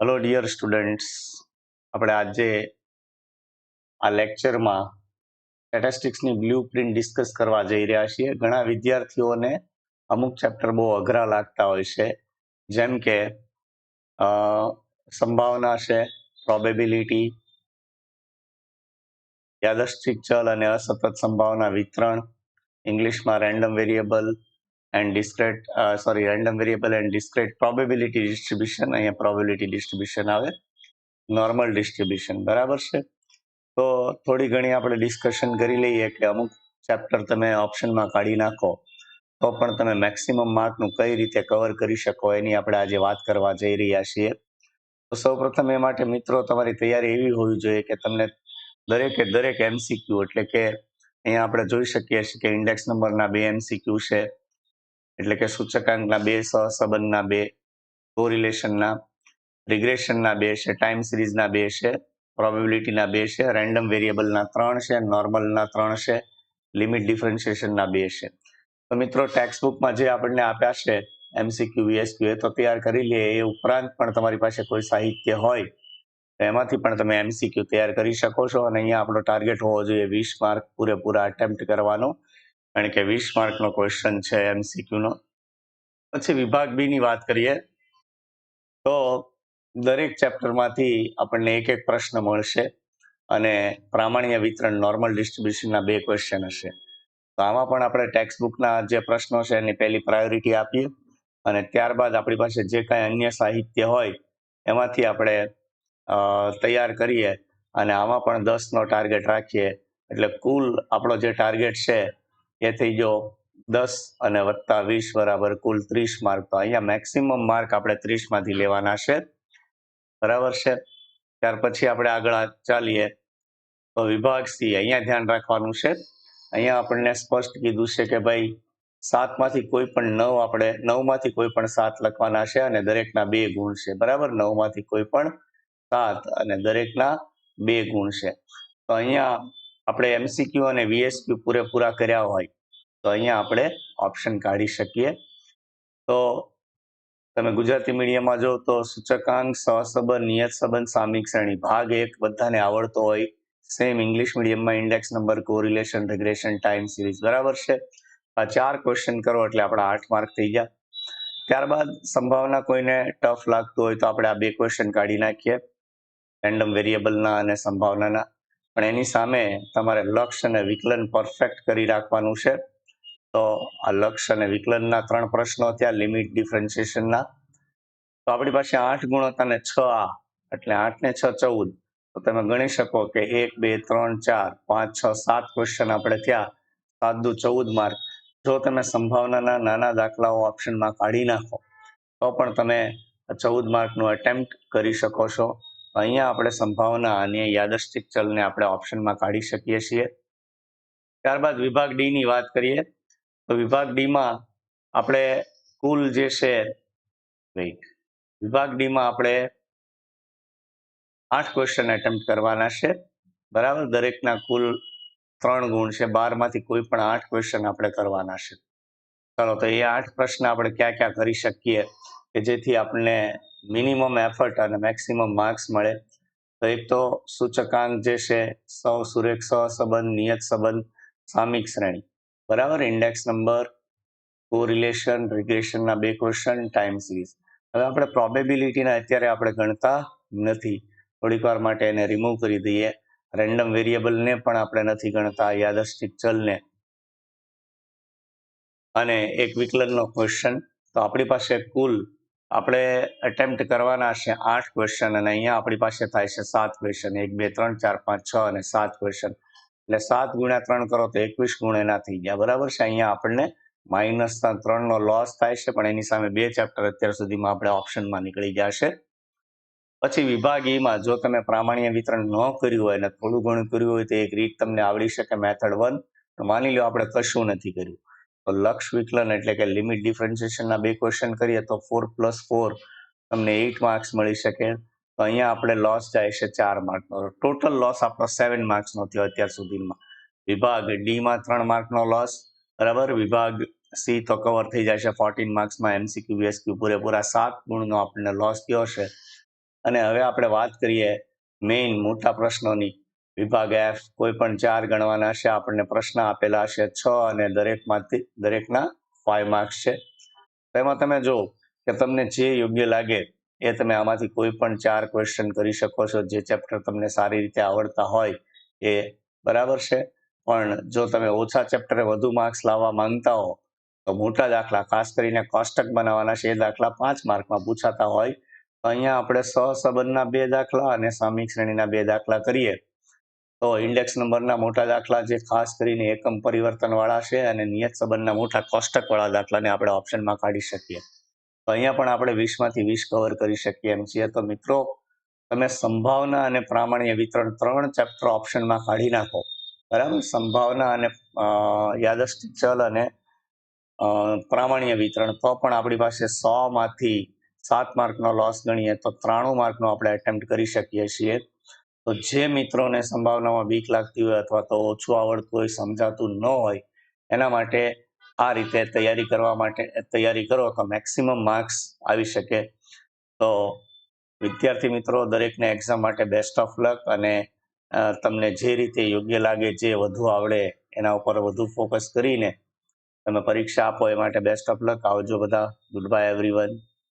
Hello dear students આપણે આજે આ લેક્ચરમાં સ્ટેટિસ્ટિક્સની બ્લુ પ્રિન્ટ ડિસ્કસ કરવા જઈ રહ્યા છીએ. ઘણા વિદ્યાર્થીઓને અમુક ચેપ્ટર બહુ અઘરા લાગતા હોય છે. જેમ કે સંભાવના છે પ્રોબેબિલિટી યાદસ્ટિક ચલ અને અસતત સંભાવના વિતરણ ઇંગ્લિશમાં random variable and discrete sorry random variable and discrete probability distribution અહીંયા પ્રોબેબિલિટી ડિસ્ટ્રીબ્યુશન આવે. નોર્મલ ડિસ્ટ્રીબ્યુશન બરાબર છે? તો થોડી ઘણી આપણે ડિસ્કશન કરી લઈએ કે અમુક ચેપ્ટર તમે ઓપ્શનમાં કાઢી નાખો, તો પણ તમે મેક્સિમમ માર્કનું કઈ રીતે કવર કરી શકો એની આપણે આજે વાત કરવા જઈ રહ્યા છીએ. તો સૌપ્રથમ એ માટે મિત્રો તમારી તૈયારી એવી હોવી જોઈએ કે તમને દરેકે દરેક એમસીક્યુ એટલે કે અહીંયા આપણે જોઈ શકીએ છીએ કે ઇન્ડેક્સ નંબરના બે એમસીક્યુ છે. એટલે કે સૂચકાંકના બે, સહસંબંધના બે કોરિલેશનના રિગ્રેશનના બે છે ટાઈમ સિરીઝના બે છે પ્રોબેબિલિટીના બે છે રેન્ડમ વેરિયેબલના ત્રણ છે નોર્મલના ત્રણ છે લિમિટ ડિફરન્શિએશનના બે છે. તો મિત્રો ટેક્સ્ટ બુકમાં જે આપણને આપ્યા છે એમસીક્યુ વીએસક્યુ એ તો તૈયાર કરી લે, એ ઉપરાંત પણ તમારી પાસે કોઈ સાહિત્ય હોય, તો એમાંથી પણ તમે એમસીક્યુ તૈયાર કરી શકો છો અને અહીંયા આપણો ટાર્ગેટ હોવો જોઈએ, વીસ માર્ક પૂરેપૂરા અટેમ્પ્ટ કરવાનો. કારણ કે વીસ માર્કનો ક્વેશ્ચન છે એમસીક્યુનો પછી વિભાગ બી ની વાત કરીએ, તો દરેક ચેપ્ટરમાંથી આપણને એક એક પ્રશ્ન મળશે અને પ્રામાણ્ય વિતરણ નોર્મલ ડિસ્ટ્રીબ્યુશનના બે ક્વેશ્ચન હશે. તો આમાં પણ આપણે ટેક્સ્ટ બુકના જે પ્રશ્નો છે એની પહેલી પ્રાયોરિટી આપીએ અને ત્યારબાદ આપણી પાસે જે કાંઈ અન્ય સાહિત્ય હોય એમાંથી આપણે તૈયાર કરીએ અને આમાં પણ દસનો ટાર્ગેટ રાખીએ. એટલે કુલ આપણો જે ટાર્ગેટ છે એ થઈ ગયો દસ અને વત્તા વીસ બરાબર કુલ ત્રીસ માર્ક, તો અહીંયા મેક્સિમમ માર્ક આપણે ત્રીસમાંથી લેવાના છે. બરાબર છે? ત્યાર પછી આપણે આગળ ચાલીએ. તો વિભાગ સી, અહીંયા ધ્યાન રાખવાનું છે. અહીંયા આપણને સ્પષ્ટ કીધું છે કે ભાઈ સાતમાંથી કોઈ પણ નવ આપણે નવમાંથી કોઈ પણ સાત લખવાના છે અને દરેકના બે ગુણ છે. બરાબર? નવમાંથી કોઈ પણ સાત અને દરેકના બે ગુણ છે. તો અહીંયા આપણે એમસીક્યુ અને વીએસક્યુ પૂરેપૂરા કર્યા હોય, તો અહીંયા આપણે ઓપ્શન કાઢી શકીએ. તો તમે ગુજરાતી મીડિયમમાં જો, તો સૂચકાંક, સહસંબંધ નિયત સંબંધ સામિક શ્રેણી, ભાગ એક બધાને આવડતો હોય. સેમ ઇંગ્લિશ મીડિયમમાં index number correlation regression time series બરાબર છે? આ ચાર ક્વેશ્ચન કરો એટલે આપણા આઠ માર્ક થઈ ગયા. ત્યારબાદ સંભાવના કોઈને ટફ લાગતું હોય તો આપણે આ બે ક્વેશ્ચન કાઢી નાખીએ. રેન્ડમ વેરિયેબલના અને સંભાવનાના. પણ એની સામે તમારે લક્ષ અને વિકલન પરફેક્ટ કરી રાખવાનું છે. તો આ લક્ષ અને વિકલનના ત્રણ પ્રશ્નો ત્યાં લિમિટ ડિફરન્સિએશનના તો આપણી પાસે આઠ ગુણોત્તાને છ આ, એટલે આઠ ને છ ચૌદ. તો તમે ગણી શકો કે એક, બે, ત્રણ, ચાર, પાંચ, છ, સાત ક્વેશ્ચન આપણે ત્યાં સાત દુ ચૌદ માર્ક જો તમે સંભાવનાના નાના દાખલાઓ ઓપ્શનમાં કાઢી નાખો, તો પણ તમે ચૌદ માર્કનું અટેમ્પ્ટ કરી શકો છો. અહીંયા આપણે સંભાવના અને યાદચ્છિક ચલને આપણે ઓપ્શનમાં કાઢી શકીએ છીએ. ત્યારબાદ વિભાગ ડી ની વાત કરીએ, તો વિભાગ ડી માં આપણે કુલ જે છે વિભાગ ડીમાં આપણે આઠ ક્વેશ્ચન એટેમ્પ્ટ કરવાના છે. બરાબર? દરેકના કુલ ત્રણ ગુણ છે. બારમાંથી કોઈ પણ આઠ ક્વેશ્ચન આપણે કરવાના છે. ચાલો, તો એ આઠ પ્રશ્ન આપણે ક્યાં ક્યાં કરી શકીએ? કે જેથી આપણને મિનિમમ એફર્ટ અને મેક્સિમમ માર્ક્સ મળે. તો એક તો સૂચકાંક જે છે, સૌ સુરેખ સહસંબંધ નિયત સંબંધ, સામિક શ્રેણી. બરાબર? ઇન્ડેક્સ નંબર કોરિલેશન રિગ્રેશનના બે ક્વેશ્ચન ટાઈમ સિરીઝ હવે આપણે પ્રોબેબિલિટીના અત્યારે આપણે ગણતા નથી. થોડીક વાર માટે એને રિમૂવ કરી દઈએ. રેન્ડમ વેરિયેબલને પણ આપણે નથી ગણતા યાદચ્છિક ચલને. અને એક વિકલનનો ક્વેશ્ચન તો આપણી પાસે કુલ આપણે અટેમ્પ્ટ કરવાના છે આઠ ક્વેશ્ચન અને અહીંયા આપણી પાસે થાય છે સાત ક્વેશ્ચન એક, બે, ત્રણ, ચાર, પાંચ, છ અને સાત ક્વેશ્ચન એટલે સાત ગુણ્યા ત્રણ કરો તો એકવીસ ગુણ એના થઈ ગયા. બરાબર છે? અહીંયા આપણને માઇનસ ત્રણ નો લોસ થાય છે, પણ એની સામે બે ચેપ્ટર અત્યાર સુધીમાં આપણે ઓપ્શનમાં નીકળી ગયા છે. પછી વિભાગ E જો તમે પ્રામાણ્ય વિતરણ ન કર્યું હોય અને થોડું ઘણું કર્યું હોય તો એક રીત તમને આવડી શકે મેથડ વન માની લો આપણે કશું નથી કર્યું. તો લક્ષ વિકલન એટલે કે લિમિટ ડિફરન્સિએશનના બે ક્વેશ્ચન કરીએ તો ફોર પ્લસ ફોર તમને એઇટ માર્ક્સ મળી શકે. તો અહીંયા આપણે લોસ જાય છે ચાર માર્કનો ટોટલ લોસ આપણો સેવન માર્ક્સનો થયો અત્યાર સુધીમાં. વિભાગ ડીમાં ત્રણ માર્કનો લોસ બરાબર? વિભાગ સી તો કવર થઈ જાય છે ફોર્ટીન માર્ક્સમાં એમસીક્યુ બીએસક્યુ પૂરેપૂરા સાત ગુણનો આપણને લોસ થયો છે. અને હવે આપણે વાત કરીએ મેઇન મોટા પ્રશ્નોની. વિભાગ એફ કોઈ પણ ચાર ગણવાના છે, આપણને પ્રશ્ન આપેલા છે છ અને દરેકમાંથી, દરેકના ફાઈવ માર્ક્સ છે. તેમાં તમે જો કે તમને જે યોગ્ય લાગે એ તમે આમાંથી કોઈ પણ ચાર ક્વેશ્ચન કરી શકો છો. જે ચેપ્ટર તમને સારી રીતે આવડતા હોય એ બરાબર છે. પણ જો તમે ઓછા ચેપ્ટરે વધુ માર્ક્સ લાવવા માંગતા હો, તો મોટા દાખલા, ખાસ કરીને કોષ્ટક બનાવવાના છે, એ દાખલા પાંચ માર્કમાં પૂછાતા હોય, તો અહીંયા આપણે સહસંબંધના બે દાખલા અને સામી શ્રેણીના બે દાખલા કરીએ. તો ઇન્ડેક્સ નંબરના મોટા દાખલા જે ખાસ કરીને એકમ પરિવર્તન વાળા છે અને નિયત સંબંધના મોટા કોષ્ટક વાળા દાખલાને આપણે ઓપ્શનમાં કાઢી શકીએ. તો અહીંયા પણ આપણે વીસમાંથી વીસ કવર કરી શકીએ એમ છીએ. તો મિત્રો તમે સંભાવના અને પ્રામાણ્ય વિતરણ ત્રણ ચેપ્ટર ઓપ્શનમાં કાઢી નાખો. બરાબર? સંભાવના અને અ, યાદચ્છિક ચલ અને પ્રામાણ્ય વિતરણ. તો પણ આપણી પાસે સો માંથી સાત માર્કનો લોસ ગણીએ તો ત્રાણું માર્કનો આપણે એટેમ્પ્ટ કરી શકીએ છીએ. તો જે મિત્રોને સંભાવનામાં બીક લાગતી હોય અથવા તો ઓછું આવડતું હોય, સમજાતું ન હોય, એના માટે આ રીતે તૈયારી કરવા માટે, તૈયારી કરો તો મેક્સિમમ માર્ક્સ આવી શકે. તો વિદ્યાર્થી મિત્રો, દરેકને એક્ઝામ માટે બેસ્ટ ઓફ લક અને તમને જે રીતે યોગ્ય લાગે, જે વધુ આવડે, એના ઉપર વધુ ફોકસ કરીને તમે પરીક્ષા આપો, એ માટે બેસ્ટ ઓફ લક આવજો બધા. Good bye everyone